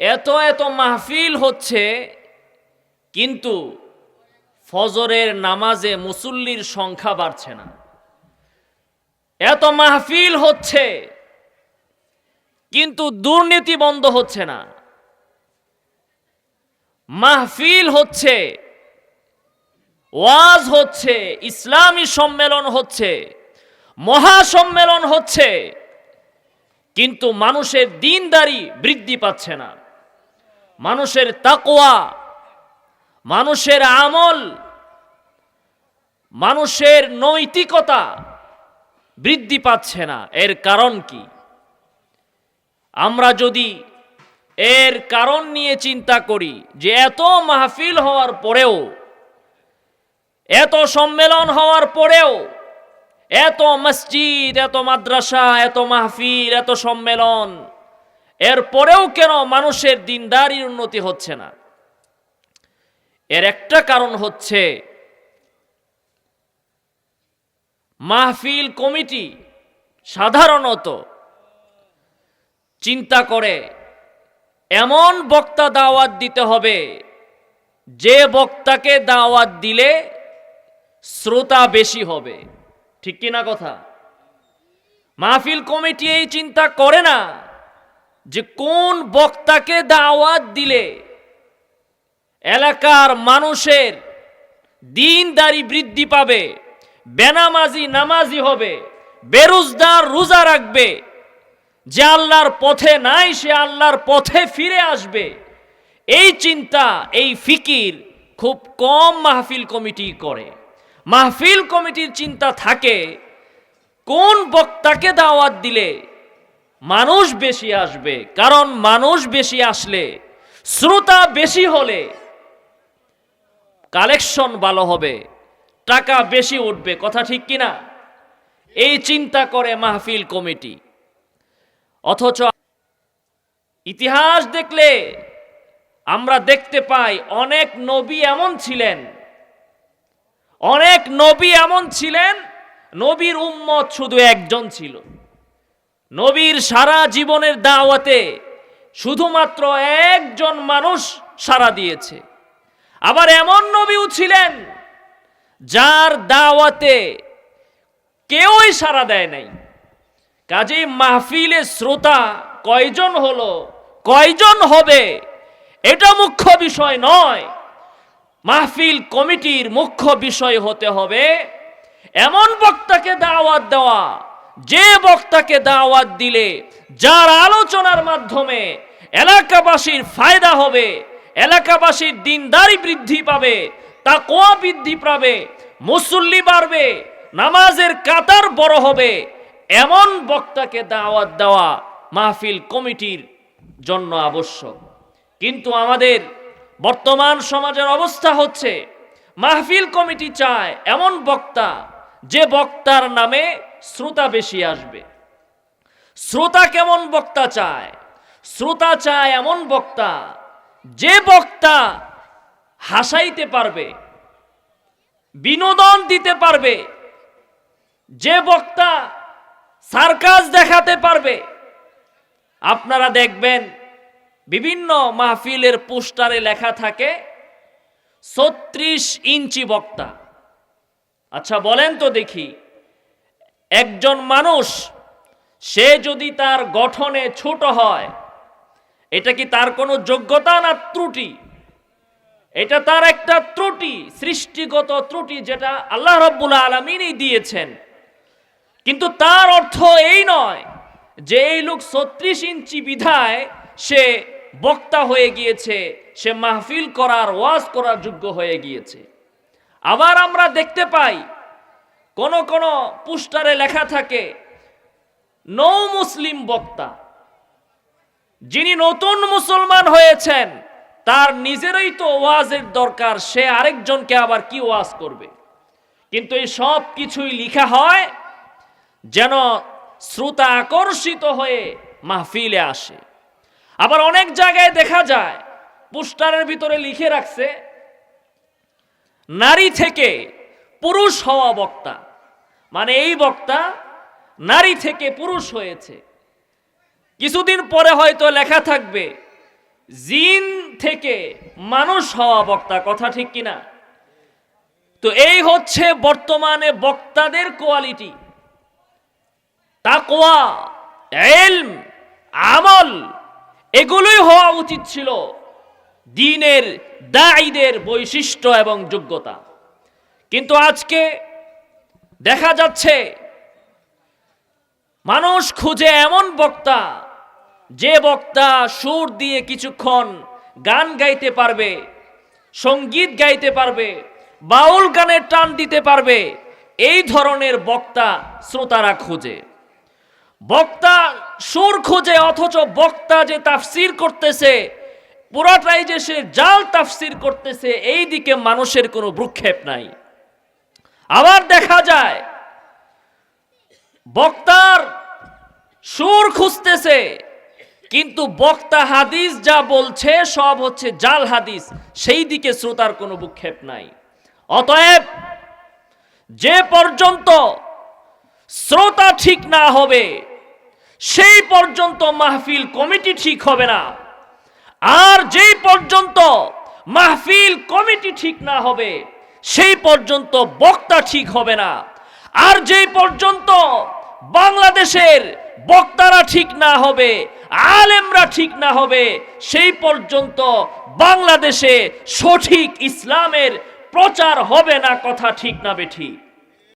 এত এত মাহফিল হচ্ছে, কিন্তু ফজরের নামাজে মুসল্লির সংখ্যা বাড়ছে না। এত মাহফিল হচ্ছে, কিন্তু দুর্নীতি বন্ধ হচ্ছে না। মাহফিল হচ্ছে, ওয়াজ হচ্ছে, ইসলামী সম্মেলন হচ্ছে, মহাসম্মেলন হচ্ছে, কিন্তু মানুষের দিনদারি বৃদ্ধি পাচ্ছে না। মানুষের তাকোয়া মানুষের আমল, মানুষের নৈতিকতা বৃদ্ধি পাচ্ছে না। এর কারণ কি? আমরা যদি এর কারণ নিয়ে চিন্তা করি যে এত মাহফিল হওয়ার পরেও, এত সম্মেলন হওয়ার পরেও, এত মসজিদ, এত মাদ্রাসা, এত মাহফিল, এত সম্মেলন এর পরেও কেন মানুষের দিনদারির উন্নতি হচ্ছে না? এর একটা কারণ হচ্ছে মাহফিল কমিটি সাধারণত চিন্তা করে, এমন বক্তা দাওয়াত দিতে হবে, যে বক্তাকে দাওয়াত দিলে শ্রোতা বেশি হবে। ঠিক কিনা কথা? মাহফিল কমিটি এই চিন্তা করে না। যে কোন বক্তাকে দাওয়াত দিলে এলাকার মানুষের দিনদারি বৃদ্ধি পাবে, বেনামাজি নামাজি হবে বেরোজদার রোজা রাখবে, যে আল্লাহর পথে নাই সে আল্লাহর পথে ফিরে আসবে, এই চিন্তা, এই ফিকির খুব কম মাহফিল কমিটি করে। মাহফিল কমিটির চিন্তা থাকে, কোন বক্তাকে দাওয়াত দিলে মানুষ বেশি আসবে, কারণ মানুষ বেশি আসলে শ্রোতা বেশি হলে কালেকশন ভালো হবে, টাকা বেশি উঠবে, কথা ঠিক কিনা এই চিন্তা করে মাহফিল কমিটি। অথচ ইতিহাস দেখলে আমরা দেখতে পাই অনেক নবী এমন ছিলেন, অনেক নবী এমন ছিলেন, নবীর উম্মত শুধু একজন ছিল। নবীর সারা জীবনের দাওয়াতে শুধুমাত্র একজন মানুষ সারা দিয়েছে। আবার এমন নবীও ছিলেন যার দাওয়াতে কেউই সারা দেয় নাই। কাজেই মাহফিলে শ্রোতা কয়জন হলো, কয়জন হবে, এটা মুখ্য বিষয় নয়। মাহফিল কমিটির মুখ্য বিষয় হতে হবে এমন বক্তাকে দাওয়াত দেওয়া যে বক্তাকে দাওয়াত দিলে, যার আলোচনার মাধ্যমে এলাকাবাসীর ফায়দা হবে, এলাকাবাসীর দিনদারি বৃদ্ধি পাবে তা কোয়া বৃদ্ধি পাবে, মুসল্লি বাড়বে, নামাজের কাতার বড় হবে, এমন বক্তাকে দাওয়াত দেওয়া মাহফিল কমিটির জন্য আবশ্যক। কিন্তু আমাদের বর্তমান সমাজের অবস্থা হচ্ছে, মাহফিল কমিটি চায় এমন বক্তা, যে বক্তার নামে শ্রোতা বেশি আসবে। শ্রোতা কেমন বক্তা চায়? শ্রোতা চায় এমন বক্তা, যে বক্তা হাসাইতে পারবে, বিনোদন দিতে পারবে, যে বক্তা সার্কাস দেখাতে পারবে। আপনারা দেখবেন বিভিন্ন মাহফিলের পোস্টারে লেখা থাকে, ছত্রিশ ইঞ্চি বক্তা। আচ্ছা বলেন তো দেখি। একজন মানুষ, সে যদি তার গঠনে ছোট হয়, এটা কি তার কোনো যোগ্যতা না ত্রুটি? এটা তার একটা ত্রুটি, সৃষ্টিগত ত্রুটি যেটা আল্লাহ রব্বুল আলমিনই দিয়েছেন। কিন্তু তার অর্থ এই নয় যে এই লোক ছত্রিশ ইঞ্চি বিধায় সে বক্তা হয়ে গিয়েছে, সে মাহফিল করার, ওয়াজ করার যোগ্য হয়ে গিয়েছে। আবার আমরা দেখতে পাই কোন কোন পোস্টারে লেখা থাকে, নৌ মুসলিম বক্তা। যিনি নতুন মুসলমান হয়েছেন, তার নিজেরই তো ওয়াজের দরকার, সে আরেকজনকে আবার কি ওয়াজ করবে? কিন্তু এই সব কিছুই লিখা হয় যেন শ্রোতা আকর্ষিত হয়ে মাহফিলে আসে। আবার অনেক জায়গায় দেখা যায়, পোস্টারের ভিতরে লিখে রাখছে, নারী থেকে পুরুষ হওয়া বক্তা। মানে এই বক্তা নারী থেকে পুরুষ হয়েছে। কিছুদিন পরে হয়তো লেখা থাকবে, জিন থেকে মানুষ হওয়া বক্তা, কথা ঠিক কিনা? তো এই হচ্ছে বর্তমানে বক্তাদের কোয়ালিটি। তাকওয়া, এলম, আমল, এগুলোই হওয়া উচিত ছিল দিনের দায়ীদের বৈশিষ্ট্য এবং যোগ্যতা। কিন্তু আজকে দেখা যাচ্ছে, মানুষ খুঁজে এমন বক্তা, যে বক্তা সুর দিয়ে কিছুক্ষণ গান গাইতে পারবে, সংগীত গাইতে পারবে, বাউল গানের টান দিতে পারবে, এই ধরনের বক্তা শ্রোতারা খুঁজে। বক্তা সুর খুঁজে, অথচ বক্তা যে তাফসির করতেছে, পুরাটাই যে সে জাল তাফসির করতেছে এই দিকে মানুষের কোনো ভ্রুক্ষেপ নাই। আবার দেখা যায়, বক্তার সুর খুঁজতেছে, কিন্তু বক্তা হাদিস যা বলছে সব হচ্ছে জাল হাদিস, সেই দিকে শ্রোতার কোনো ভূক্ষেপ নাই। অতএব যে পর্যন্ত শ্রোতা ঠিক না হবে, সেই পর্যন্ত মাহফিল কমিটি ঠিক হবে না। আর যেই পর্যন্ত মাহফিল কমিটি ঠিক না হবে সেই পর্যন্ত বক্তা ঠিক হবে না। আর যেই পর্যন্ত বাংলাদেশের বক্তারা ঠিক না হবে, আলেমরা ঠিক না হবে, সেই পর্যন্ত বাংলাদেশে সঠিক ইসলামের প্রচার হবে না কথা ঠিক না বেঠিক।